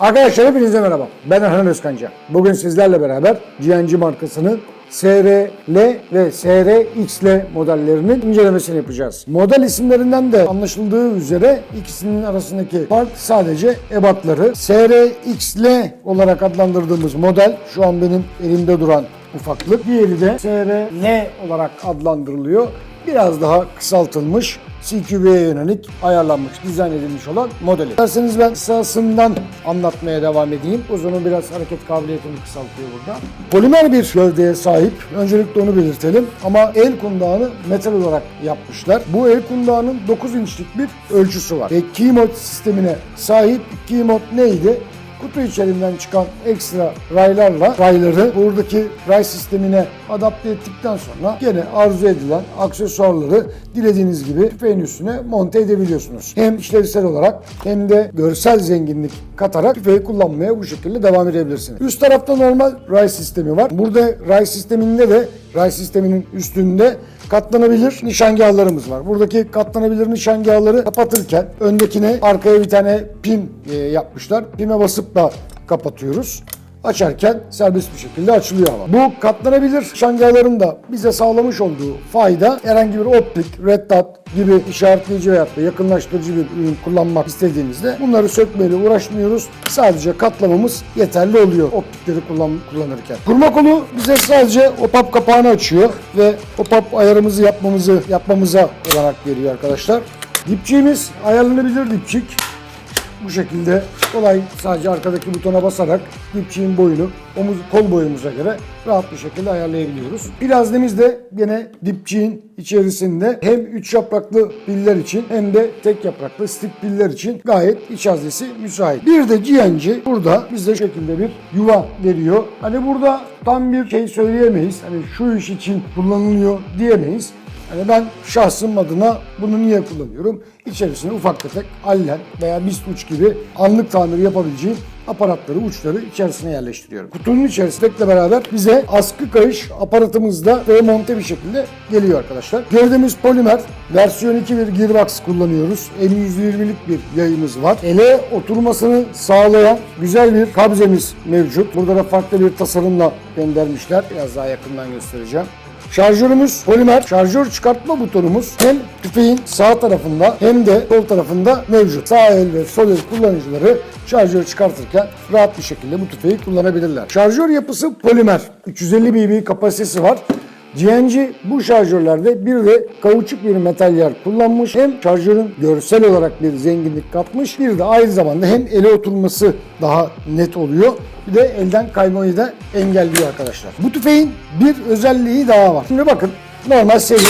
Arkadaşlar hepinize merhaba. Ben Erhan Özkanca. Bugün sizlerle beraber GNG markasının SRL ve SRXL modellerinin incelemesini yapacağız. Model isimlerinden de anlaşıldığı üzere ikisinin arasındaki fark sadece ebatları. SRXL olarak adlandırdığımız model şu an benim elimde duran ufaklık. Diğeri de SRL olarak adlandırılıyor. Biraz daha kısaltılmış CQB'ye yönelik ayarlanmış, dizayn edilmiş olan modeli. İsterseniz ben kısasından anlatmaya devam edeyim. Uzunu biraz hareket kabiliyetini kısaltıyor burada. Polimer bir gövdeye sahip. Öncelikle onu belirtelim. Ama el kundağını metal olarak yapmışlar. Bu el kundağının 9 inçlik bir ölçüsü var. Ve keymode sistemine sahip. Keymode neydi? Kutu içerisinden çıkan ekstra raylarla rayları buradaki ray sistemine adapte ettikten sonra gene arzu edilen aksesuarları dilediğiniz gibi tüfeğin üstüne monte edebiliyorsunuz. Hem işlevsel olarak hem de görsel zenginlik katarak tüfeği kullanmaya bu şekilde devam edebilirsiniz. Üst tarafta normal ray sistemi var. Burada ray sisteminde de ray sisteminin üstünde katlanabilir nişangahlarımız var. Buradaki katlanabilir nişangahları kapatırken öndekine arkaya bir tane pin e, yapmışlar. Pime basıp da kapatıyoruz. Açarken serbest bir şekilde açılıyor ama. Bu katlanabilir nişangahların da bize sağlamış olduğu fayda herhangi bir optik, red dot gibi işaretleyici veyahut da yakınlaştırıcı bir ürün kullanmak istediğimizde bunları sökmeyle uğraşmıyoruz. Sadece katlamamız yeterli oluyor optikleri kullan, kullanırken. Kurma kolu bize sadece o kapağını açıyor ve o ayarımızı yapmamızı yapmamıza olarak veriyor arkadaşlar. Dipçiğimiz ayarlanabilir dipçik. Bu şekilde kolay sadece arkadaki butona basarak dipçiğin boyunu omuz kol boyumuza göre rahat bir şekilde ayarlayabiliyoruz. Plaznemiz de gene dipçiğin içerisinde hem 3 yapraklı piller için hem de tek yapraklı stick piller için gayet iç haznesi müsait. Bir de GNG burada bize şekilde bir yuva veriyor. Hani burada tam bir şey söyleyemeyiz. Hani şu iş için kullanılıyor diyemeyiz. Yani ben şahsım adına bunu niye kullanıyorum? İçerisine ufak tefek allen veya bist uç gibi anlık tamir yapabileceğim aparatları, uçları içerisine yerleştiriyorum. Kutunun içerisinde beraber bize askı kayış aparatımızda monte bir şekilde geliyor arkadaşlar. Gövdemiz polimer. Versiyon 2 bir gearbox kullanıyoruz. M120'lik bir yayımız var. Ele oturmasını sağlayan güzel bir kabzemiz mevcut. Burada da farklı bir tasarımla göndermişler. Biraz daha yakından göstereceğim. Şarjörümüz polimer. Şarjör çıkartma butonumuz hem tüfeğin sağ tarafında hem de sol tarafında mevcut. Sağ el ve sol el kullanıcıları şarjör çıkartırken rahat bir şekilde bu tüfeği kullanabilirler. Şarjör yapısı polimer. 350 BB kapasitesi var. GNG bu şarjörlerde bir de kauçuk bir materyaller kullanmış. Hem şarjörün görsel olarak bir zenginlik katmış. Bir de aynı zamanda hem ele oturması daha net oluyor. Bir de elden kaymayı da engelliyor arkadaşlar. Bu tüfeğin bir özelliği daha var. Şimdi bakın normal seri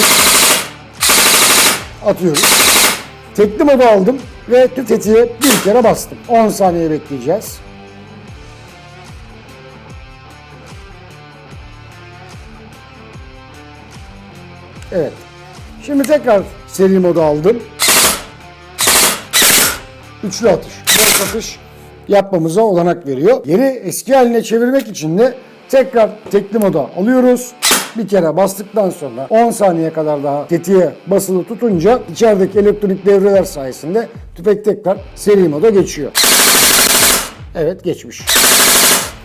atıyoruz. Tekli modu aldım ve tetiğe bir kere bastım. 10 saniye bekleyeceğiz. Evet. Şimdi tekrar seri modu aldım. Üçlü atış. Bu atış yapmamıza olanak veriyor. Geri eski haline çevirmek için de tekrar tekli moda alıyoruz. Bir kere bastıktan sonra 10 saniye kadar daha tetiğe basılı tutunca içerideki elektronik devreler sayesinde tüfek tekrar seri moda geçiyor. Evet geçmiş.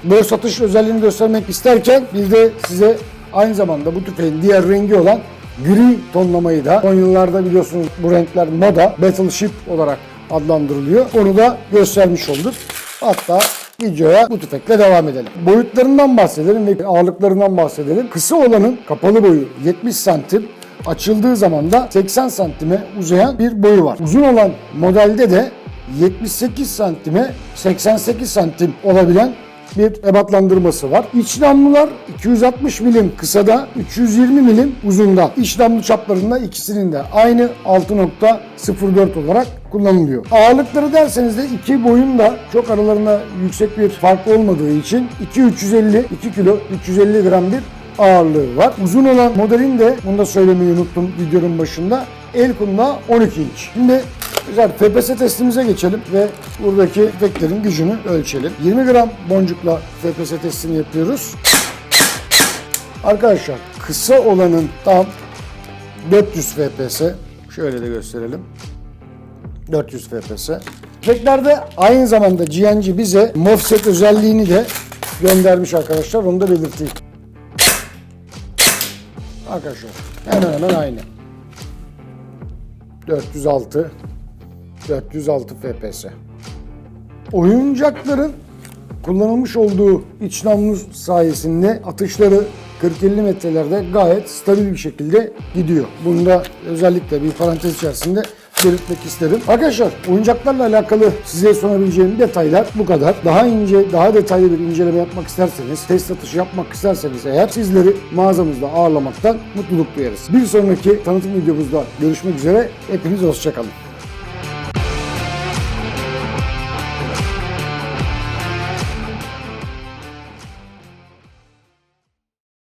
Böyle satış özelliğini göstermek isterken bir de size aynı zamanda bu tüfeğin diğer rengi olan gri tonlamayı da son yıllarda biliyorsunuz bu renkler moda Battleship olarak adlandırılıyor. Onu da göstermiş olduk. Hatta videoya bu tüfekle devam edelim. Boyutlarından bahsedelim ve ağırlıklarından bahsedelim. Kısa olanın kapalı boyu 70 santim, açıldığı zaman da 80 santime uzayan bir boyu var. Uzun olan modelde de 78 santime 88 santim olabilen bir ebatlandırması var. İç namlular 260 milim kısada, 320 milim uzunda. İç namlu çaplarında ikisinin de aynı 6.04 olarak kullanılıyor. Ağırlıkları derseniz de iki boyun da çok aralarında yüksek bir fark olmadığı için 2.350, 2 kilo 350 gram bir ağırlığı var. Uzun olan modelin de bunu da söylemeyi unuttum videonun başında. El kundağı 12 inç. Şimdi Güzel. FPS testimize geçelim ve buradaki efektlerin gücünü ölçelim. 20 gram boncukla FPS testini yapıyoruz. Arkadaşlar kısa olanın tam 400 FPS. Şöyle de gösterelim. 400 FPS. Tüfeklerde aynı zamanda GNG bize MOFSET özelliğini de göndermiş arkadaşlar. Onu da belirteyim. Arkadaşlar hemen hemen aynı. 406 406 FPS. Oyuncakların kullanılmış olduğu iç namlu sayesinde atışları 40-50 metrelerde gayet stabil bir şekilde gidiyor. Bunu da özellikle bir parantez içerisinde belirtmek isterim. Arkadaşlar oyuncaklarla alakalı size sunabileceğim detaylar bu kadar. Daha ince, daha detaylı bir inceleme yapmak isterseniz, test atışı yapmak isterseniz eğer sizleri mağazamızda ağırlamaktan mutluluk duyarız. Bir sonraki tanıtım videomuzda görüşmek üzere. Hepiniz hoşçakalın.